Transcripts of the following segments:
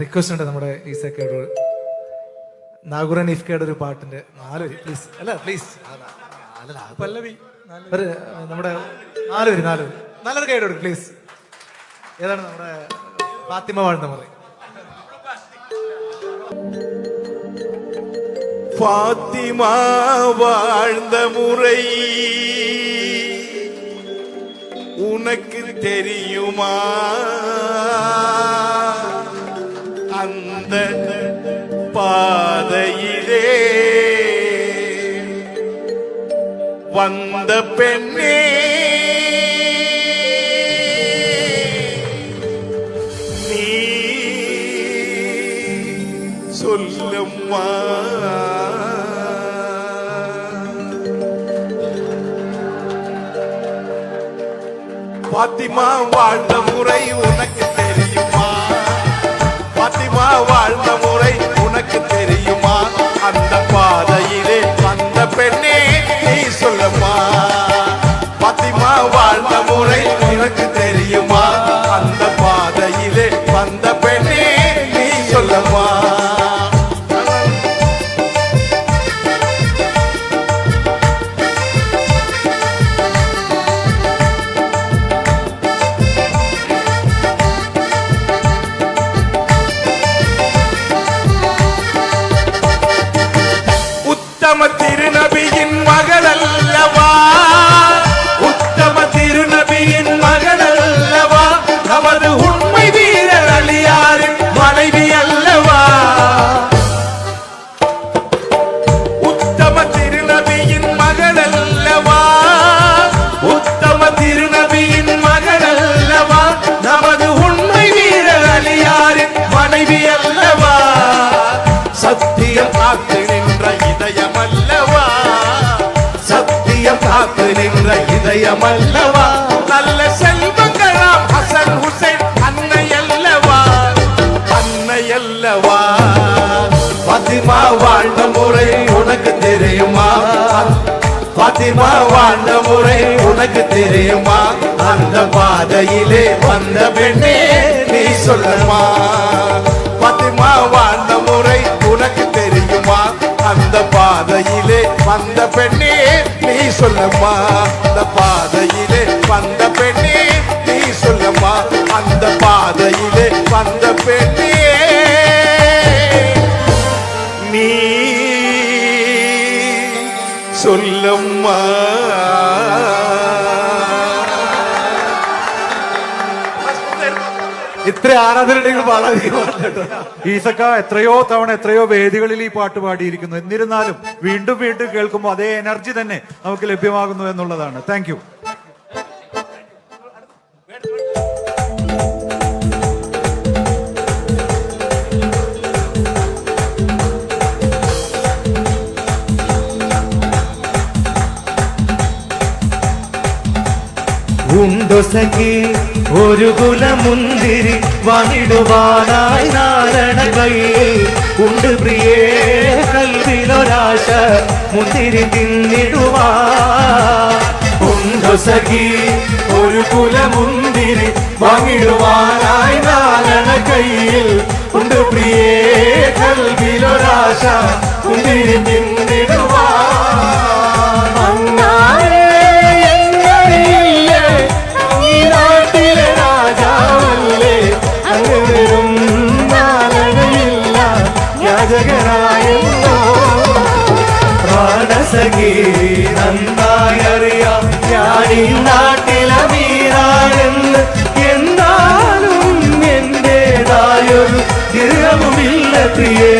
Request ഉണ്ട് നമ്മുടെ ഈസക്കയുടെ നാഗുറൻ ഇഫ്കയുടെ ഒരു പാട്ടിന്റെ നാല് വരി പ്ലീസ് അല്ല പ്ലീസ് പല്ലവി ഒരു നമ്മുടെ നാല് വരി നാല് വരി നല്ലൊരു കൈയുടെ കൊടുക്കും പ്ലീസ് ഏതാണ് നമ്മുടെ ഫാത്തിമ വാഴ്ന്ന പറയും பாத்திமா வாழ்ந்த முறை உனக்கு தெரியுமா வந்த பெண்ணே. நீ சொல்லம்மா. பாத்திமா வாழ்ந்த முறை உனக்கு தெரியுமா? பாத்திமா வாழ்ந்த முறை உனக்கு தெரியுமா? அந்த பாதையிலே வந்த பெண்ணே. சொல்ல பாத்திமா வாழ்ந்த முறை உனக்கு தெரியுமா? அந்த பாதையிலே வந்த பெண்ணே நீ சொல்லுமா? பாத்திமா வாழ்ந்த முறை உனக்கு தெரியுமா? அந்த பாதையிலே வந்த பெண்ணே நீ சொல்லுமா? அந்த பாதையிலே ഇത്ര ആരാധന ഈസക്ക എത്രയോ തവണ എത്രയോ വേദികളിൽ ഈ പാട്ട് പാടിയിരിക്കുന്നു. എന്നിരുന്നാലും വീണ്ടും വീണ്ടും കേൾക്കുമ്പോൾ അതേ എനർജി തന്നെ നമുക്ക് ലഭ്യമാകുന്നു എന്നുള്ളതാണ്. താങ്ക് യു ഉണ്ടൊസകി ഒരു കുലമുന്തിരി വാങ്ങിടുവാനായി നാരണ കയ്യിൽ ഉണ്ട് പ്രിയേ കൽവിലൊരാശ മുന്തിരി തിന്നിടുവാ. ഉണ്ടൊസകി ഒരു കുലമുന്തിരി വാങ്ങിടുവാനായി നാരണ കയ്യിൽ ഉണ്ട് പ്രിയേ കൽവിലൊരാശ മുന്തിരി തിന്നിടുവാ. യാചകനായെന്നോ പ്രാണസഖി നന്നായി അറിയാം ഞാൻ നാട്ടിലെ വീരാണെന്ന് എന്നാലും എന്റേതായൊരു ദൃഢവുമില്ല പ്രിയേ.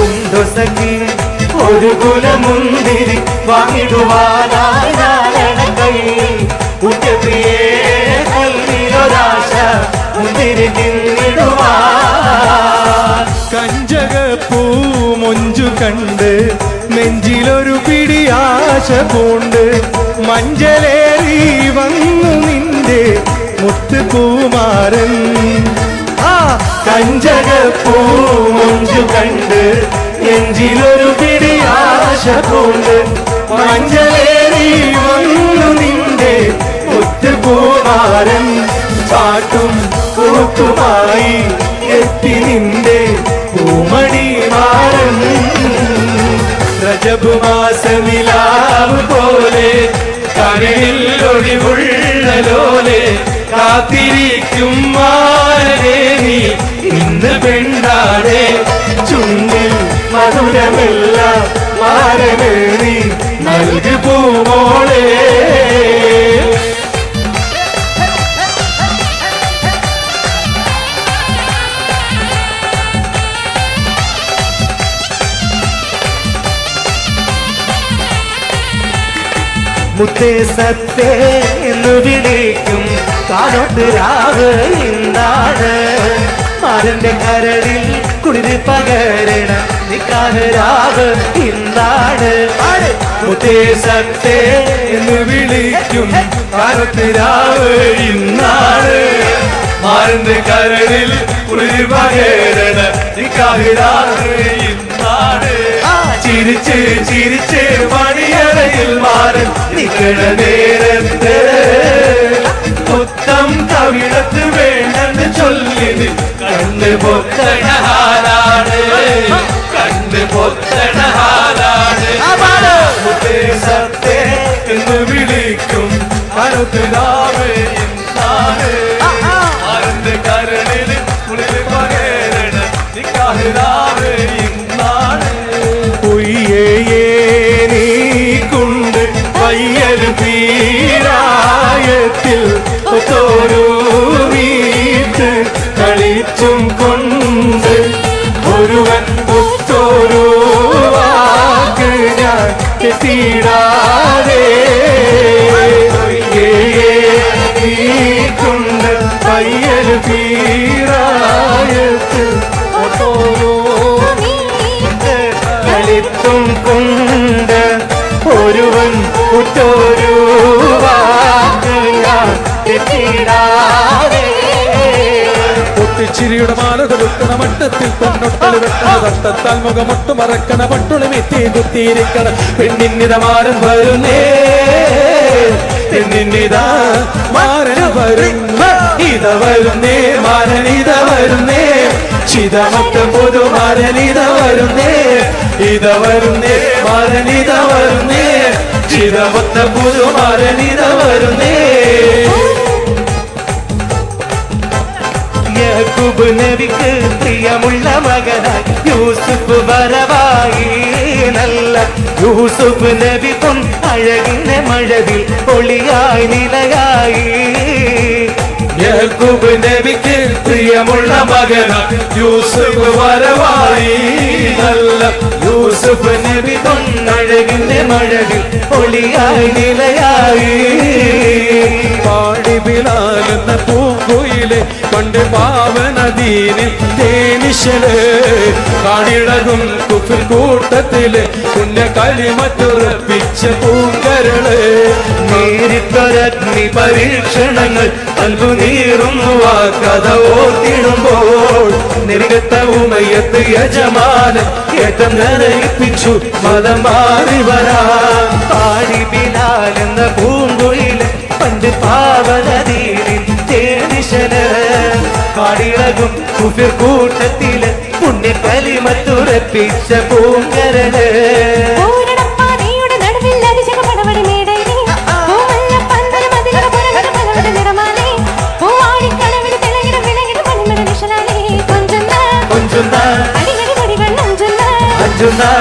ഉണ്ടോ സഖി ഒരു കുലമുന്തിരി വാങ്ങിടുവാനായി നാരണ കയ്യിൽ. ഉറ്റപ്രിയേ കൽവിലൊരാശ മുന്തിരി തിന്നിടുവാ കണ്ട് നെഞ്ചിലൊരു പിടിയാശ പൂണ്ട് മഞ്ചലേറി വന്നു നിന്റെ മുത്തുപൂമാരൻ ആ കഞ്ചകപ്പൂ മൊഞ്ചു കണ്ട് നെഞ്ചിലൊരു പിടിയാശ പൂണ്ട് മഞ്ചലേറി വന്നു നിന്റെ മുത്തുപൂമാരൻ പാട്ടും കൂത്തുമായി റജബ് മാസനിലാവ് പോലെ കരയിൽ ഒഴിവുള്ള ലോലെ കാത്തിരിക്കും മാരേ നീ. ഇന്ന് പെണ്ണാടെ ചുണ്ടിൽ മധുരമില്ല നൽകി നൽകു പൂമോളേ മുത്തേ സത്തേ എന്ന് വിളിക്കും. കാലോട്ട് രാവ് എന്താണ് മാരന്റെ കരടിൽ കുളിര് പകരണം നിക്കാഹ് രാവ് എന്താണ് മുത്തേ സത്തേ എന്ന് വിളിക്കും. കാലോട്ട് രാവ് ഇന്നാണ്. മാരന്റെ കരടിൽ കുളിര് പകരണം നിക്കാഹ് രാവ് ഇന്നാണ്. ചിരിച്ച് ചിരിച്ച് മണിയറയിൽ മാറി നിക്കണ നേരത്ത്. മൊത്തം കവിടത്ത് വേണ്ടെന്ന് ചൊല്ലി കണ്ണ് പൊത്തണ ഹാലാണ്. കണ്ണ് പൊത്തണ ഹാലാണ്. സത്തേ എന്ന് വിളിക്കും. കരുത്തിലാവേ കളിച്ചും കൊണ്ട് ഒരുവൻ പുത്തോരു വാക്ക് ഞാൻ എത്തിയിടാതെ നീ കൊണ്ട് പയ്യൽ പീരായത്തിൽ തോരു കളിത്തും കൊണ്ട് ഒരുവൻ ഉറ്റൊരു എത്തിയിടാതെ പൊട്ടിച്ചിരിയുടെ മാല കൊടുക്കണ മട്ടത്തിൽ പെണ്ണൊട്ടൽ വെട്ടണ തട്ടത്താൽ മുഖമൊട്ട് മറക്കണ പട്ടുളി മെത്തി കുത്തിയിരിക്കണ പെണ്ണിന്നിത മാരൻ വരുന്നേ. പെണ്ണിന്നിത മാരൻ വരുന്ന ഇത വരുന്നേ മാരൻ വരുന്നേ. ചിതമൊക്കെ പൊതു മാരൻ വരുന്നേ ഇത വരുന്നേ മാരൻ വരുന്നേ. ചിതമൊത്ത പുതു മാരൻ വരുന്നേ. യാക്കൂബ് നബിക്ക് പ്രിയമുള്ള മകനായി. യൂസുഫ് വരവായി. നല്ല യൂസുഫ് നബി പൊൻ അഴകിന്റെ മഴവിൽ ഒളിയായി നിലയായി. യാക്കൂബ് നബിക്ക് പ്രിയമുള്ള മകനായി. യൂസുഫ് വരവായി. നല്ല യൂസുഫ് നബി പൊൻ അഴകിന്റെ മഴവിൽ ഒളിയായി നിലയായി. കാണിളകും കുഫിൽ കൂട്ടത്തിൽ പുണ്യ കളിമറ്റുറപ്പിച്ച പൂങ്കരൾ. നേരിട്ടൊരഗ്നി പരീക്ഷണങ്ങൾ അൽപു നീറുന്നു ആ കഥ ഓർത്തിടുമ്പോൾ നിരകത്ത ഉമയത്ത് യജമാനൻ ഏറ്റം നരയിപ്പിച്ചു മതം മാറി വരാ. പാടി പൂങ്കുയിൽ പണ്ട് പാവനദീനിൽ തേനിശൽ കാടിളകും കുഫിർ കൂട്ടത്തിൽ മുന്നിൽ കലിമത്തുറപ്പിച്ച പൂങ്കരന്. Tonight.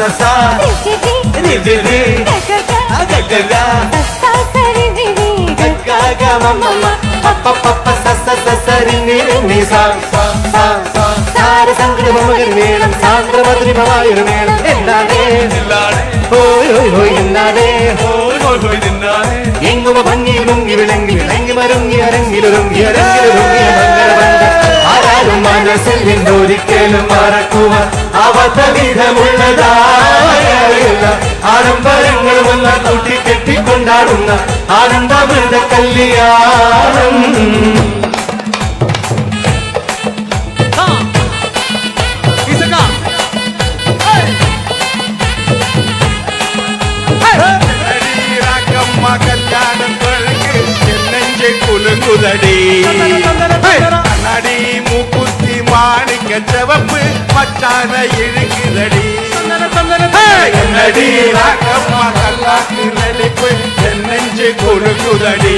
ససా రివివి గగగ ససా సరివివి గగగ మమ్మ పప్ప పప్ప సస సస రిని రిని సా సా సా సా సార సంగതി మమ్మగరి మేళం సాంద్ర మధురి భవాయురు మేళం എന്നാടേ ഓയ് ഓയ് ഓയ് എന്നാടേ ഓ പോൽ പോയി നിന്നാലേ എങ്ങുമ ഭംഗി മുങ്ങി വിളങ്ങി വിളങ്ങി മരുങ്ങി അരങ്ങിലൊരുങ്ങി അരങ്ങിലൊരുങ്ങിയ മംഗളമംഗ ആരാലും മനസ്സിൽ നിന്നൊരിക്കലും മറക്കുക അവതവിധമുള്ളതായുള്ള ആഡംബരങ്ങളും എന്ന കൂട്ടി കെട്ടിക്കൊണ്ടാടുന്ന ആനന്ദമൃത കല്യാണം குலுங்குதடி கண்ணாடி மூக்குத்தி மாணிக்க சிவப்பு மச்சான இழுக்குதடி என்னடி ராக்கம்மா கல்லாக்கு நடிப்பு என் நெஞ்சை குலுங்குதடி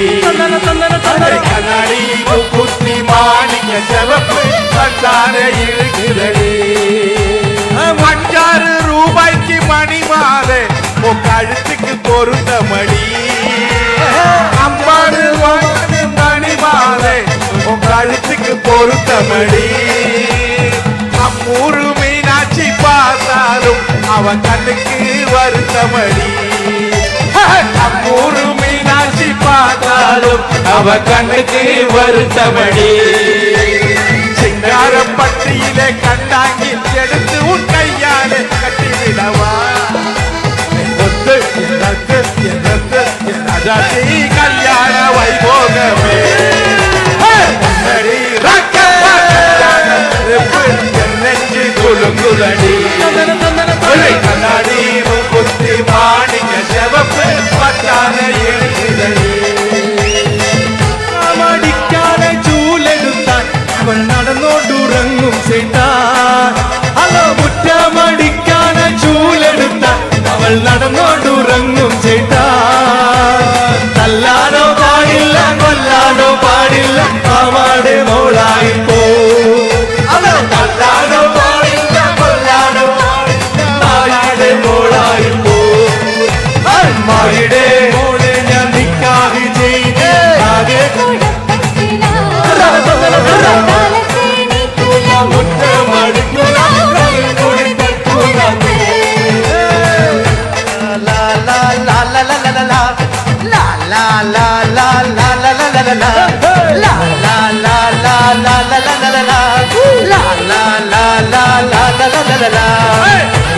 கண்ணாடி மூக்குத்தி மாணிக்க சிவப்பு மச்சான இழுக்குதடி அஞ்சாறு ரூபாய்க்கு மணி மாறு உன் கழுத்துக்கு பொருந்த மணி மாறு உன் கழுத்துக்கு பொருத்தமடி. நம்மூரு மீனாட்சி பார்த்தாலும் அவ கண்ணுக்கு வருத்தமடி. நம்மூரு மீனாட்சி பார்த்தாலும் அவ கண்ணுக்கு வருத்தமடி. சிங்கார பட்டியிலே கண்டாங்கி எடுத்து உன் கையாலே கட்டிவிடவா? எனக்கு எனக்கு கல்யாண வைபோகமே.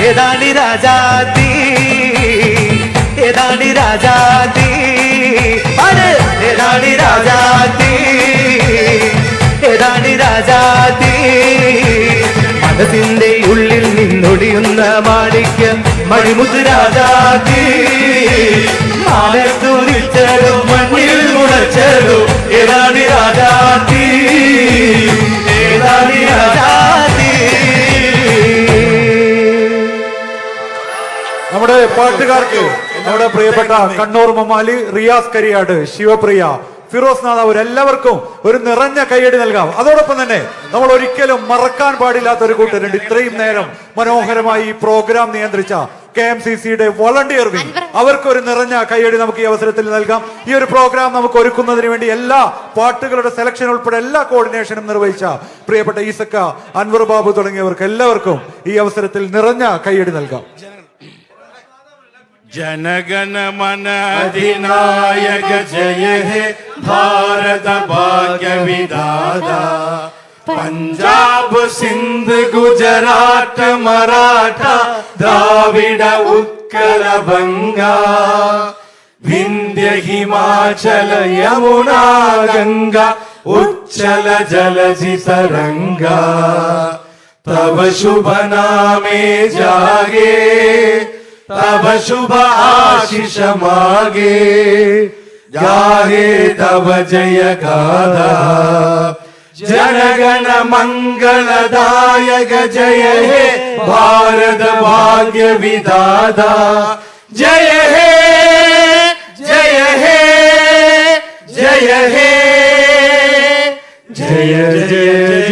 ഏതാണി രാജാതി ഏതാണി രാജാതി ഏതാണി രാജാതി ഏതാണി രാജാതി മനസ്സിന്റെ ഉള്ളിൽ നിന്നൊടിയുന്ന മാണിക്യം മണിമുദ്രാജാതി നമ്മുടെ പാട്ടുകാർക്ക് നമ്മുടെ പ്രിയപ്പെട്ട കണ്ണൂർ മമാലി റിയാസ് കരിയാട് ശിവപ്രിയ ഫിറോസ് നാദാവൂർ എല്ലാവർക്കും ഒരു നിറഞ്ഞ കൈയടി നൽകാം. അതോടൊപ്പം തന്നെ നമ്മൾ ഒരിക്കലും മറക്കാൻ പാടില്ലാത്ത ഒരു കൂട്ടരുണ്ട്. ഇത്രയും നേരം മനോഹരമായി ഈ പ്രോഗ്രാം നിയന്ത്രിച്ച കെ എം സി സിയുടെ വോളണ്ടിയർ വിംഗ് അവർക്ക് ഒരു നിറഞ്ഞ കൈയടി നമുക്ക് ഈ അവസരത്തിൽ നൽകാം ഈ ഒരു പ്രോഗ്രാം നമുക്ക് ഒരുക്കുന്നതിന് വേണ്ടി എല്ലാ പാട്ടുകളുടെ സെലക്ഷൻ ഉൾപ്പെടെ എല്ലാ കോർഡിനേഷനും നിർവഹിച്ച പ്രിയപ്പെട്ട ഈസക്ക അൻവർ ബാബു തുടങ്ങിയവർക്ക് എല്ലാവർക്കും ഈ അവസരത്തിൽ നിറഞ്ഞ കൈയടി നൽകാം जनगण मन अधिनायक जय हे भारत भाग्य विधाता पंजाब सिंध गुजरात मराठा द्राविड उत्कल बंगा विंध्य हिमाचल यमुना गंगा उच्चल जलधि तरंगा तव शुभ नामे जागे तब शुभ आशीष मागे गाहे तब जय गाधा जनगण मंगलदायक जय हे भारत भाग्य विदादा जय हे जय हे जय हे जय जय